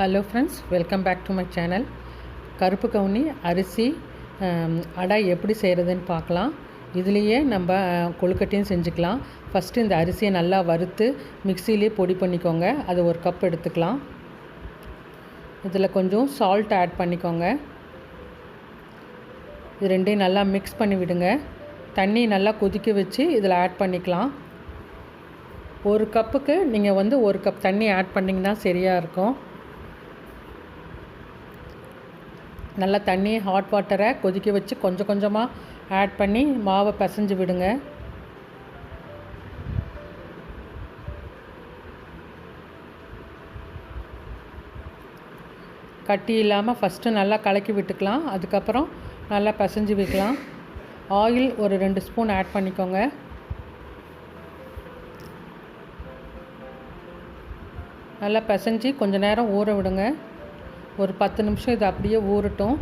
Hello friends welcome back to my channel கருப்பு கவுனி அரிசி அடை எப்படி செய்கிறதுன்னு பார்க்கலாம். இதுலேயே நம்ம கொழுக்கட்டையும் செஞ்சுக்கலாம். ஃபஸ்ட்டு இந்த அரிசியை நல்லா வறுத்து மிக்சிலே பொடி பண்ணிக்கோங்க. அது ஒரு கப் எடுத்துக்கலாம். இதில் கொஞ்சம் சால்ட் ஆட் பண்ணிக்கோங்க. இது ரெண்டையும் நல்லா மிக்ஸ் பண்ணி விடுங்க. தண்ணி நல்லா கொதிக்க வச்சு இதில் ஆட் பண்ணிக்கலாம். ஒரு கப்புக்கு நீங்கள் வந்து ஒரு கப் தண்ணி ஆட் பண்ணிங்கன்னா சரியாக இருக்கும். நல்லா தண்ணி ஹாட் வாட்டரை கொதிக்க வச்சு கொஞ்சம் கொஞ்சமாக ஆட் பண்ணி மாவை பிசைஞ்சு விடுங்க. கட்டி இல்லாமல் ஃபஸ்ட்டு நல்லா கலக்கி விட்டுக்கலாம். அதுக்கப்புறம் நல்லா பிசைஞ்சு வைக்கலாம் ஆயில் ஒரு ரெண்டு ஸ்பூன் ஆட் பண்ணிக்கோங்க. நல்லா பிசைஞ்சு கொஞ்சம் நேரம் ஊற விடுங்க. ஒரு பத்து நிமிஷம் இது அப்படியே ஊறட்டும்.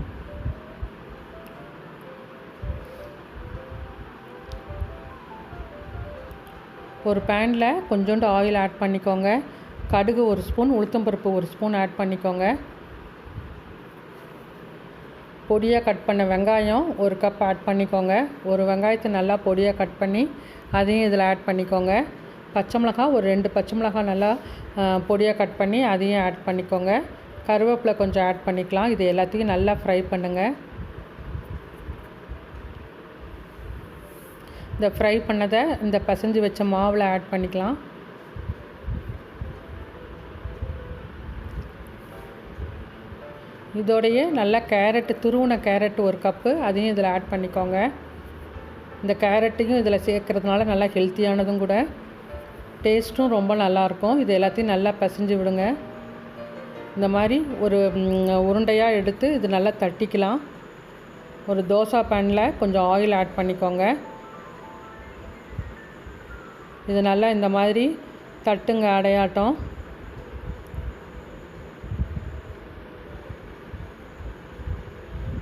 ஒரு பேனில் கொஞ்சோண்டு ஆயில் ஆட் பண்ணிக்கோங்க. கடுகு ஒரு ஸ்பூன் உளுத்தம்பருப்பு ஒரு ஸ்பூன் ஆட் பண்ணிக்கோங்க. பொடியாக கட் பண்ண வெங்காயம் ஒரு கப் ஆட் பண்ணிக்கோங்க. ஒரு வெங்காயத்தை நல்லா பொடியாக கட் பண்ணி அதையும் இதில் ஆட் பண்ணிக்கோங்க. பச்சை மிளகாய் ஒரு ரெண்டு பச்சை மிளகாய் நல்லா பொடியாக கட் பண்ணி அதையும் ஆட் பண்ணிக்கோங்க. கருவேப்பிலை கொஞ்சம் ஆட் பண்ணிக்கலாம். இது எல்லாத்தையும் நல்லா ஃப்ரை பண்ணுங்கள் இந்த ஃப்ரை பண்ணதை இந்த பசஞ்சு வச்ச மாவில் ஆட் பண்ணிக்கலாம். இதோடைய நல்லா கேரட்டு துருவின கேரட் ஒரு கப்பு அதையும் இதில் ஆட் பண்ணிக்கோங்க. இந்த கேரட்டையும் இதில் சேர்க்கறதுனால நல்லா ஹெல்த்தியானதும் கூட. டேஸ்ட்டும் ரொம்ப நல்லாயிருக்கும் இது எல்லாத்தையும் நல்லா பசைஞ்சு விடுங்க. இந்த மாதிரி ஒரு உருண்டையாக எடுத்து இது நல்லா தட்டிக்கலாம். ஒரு தோசை பேனில் கொஞ்சம் ஆயில் ஆட் பண்ணிக்கோங்க. இது நல்லா இந்த மாதிரி தட்டுங்க அடையாட்டம்.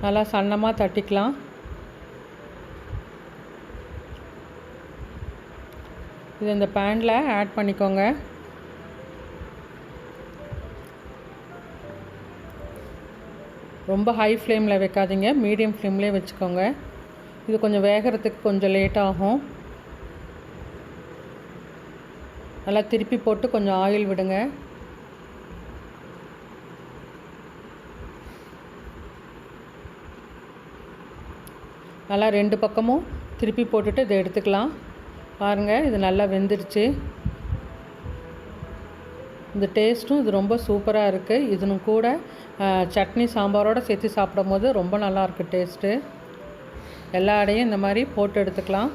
நல்லா சன்னமாக தட்டிக்கலாம். இது இந்த பேனில் ஆட் பண்ணிக்கோங்க. ரொம்ப ஹை ஃப்ளேமில் வைக்காதீங்க. மீடியம் ஃப்ளேம்லேயே வச்சுக்கோங்க. இது கொஞ்சம் வேகிறதுக்கு கொஞ்சம் லேட் ஆகும். நல்லா திருப்பி போட்டு கொஞ்சம் ஆயில் விடுங்க. நல்லா ரெண்டு பக்கமும் திருப்பி போட்டுட்டு இதை எடுத்துக்கலாம். பாருங்கள் இது நல்லா வெந்துருச்சு. இந்த டேஸ்ட்டும் இது ரொம்ப சூப்பராக இருக்குது இதனும் கூட சட்னி சாம்பாரோடு சேர்த்து சாப்பிடும் போது ரொம்ப நல்லாயிருக்கு டேஸ்ட்டு. எல்லா அடையும் இந்த மாதிரி போட்டு எடுத்துக்கலாம்.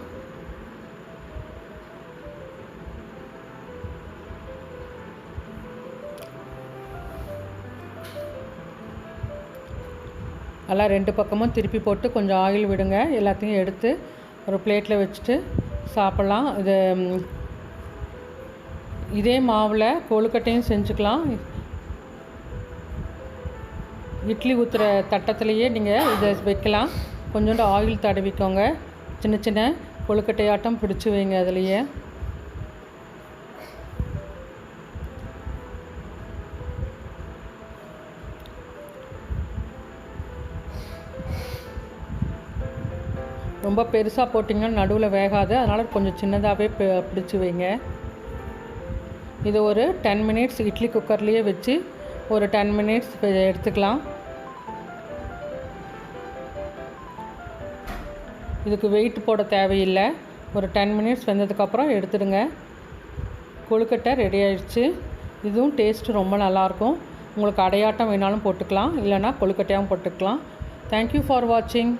எல்லாம் ரெண்டு பக்கமும் திருப்பி போட்டு கொஞ்சம் ஆயில் விடுங்க. எல்லாத்தையும் எடுத்து ஒரு பிளேட்டில் வச்சுட்டு சாப்பிட்லாம். இது இதே மாவில் கொழுக்கட்டையும் செஞ்சுக்கலாம். இட்லி ஊற்றுற தட்டத்துலேயே நீங்கள் இதை வைக்கலாம். கொஞ்சோண்டு ஆயில் தடவிக்கோங்க. சின்ன சின்ன கொழுக்கட்டையாட்டம் பிடிச்சி வைங்க அதுலேயே. ரொம்ப பெருசாக போட்டிங்கன்னா நடுவில் வேகாது. அதனால் கொஞ்சம் சின்னதாகவே பிடிச்சி வைங்க. இது ஒரு டென் மினிட்ஸ் இட்லி குக்கர்லேயே வச்சு ஒரு டென் மினிட்ஸ் எடுத்துக்கலாம். இதுக்கு வெயிட் போட தேவையில்லை. ஒரு டென் மினிட்ஸ் வெந்ததுக்கப்புறம் எடுத்துடுங்க. கொழுக்கட்டை ரெடி ஆயிடுச்சு. இதுவும் டேஸ்ட்டு ரொம்ப நல்லாயிருக்கும் உங்களுக்கு அடையாட்டம் வேணாலும் போட்டுக்கலாம். இல்லைனா கொழுக்கட்டையாகவும் போட்டுக்கலாம். தேங்க்யூ ஃபார் வாட்சிங்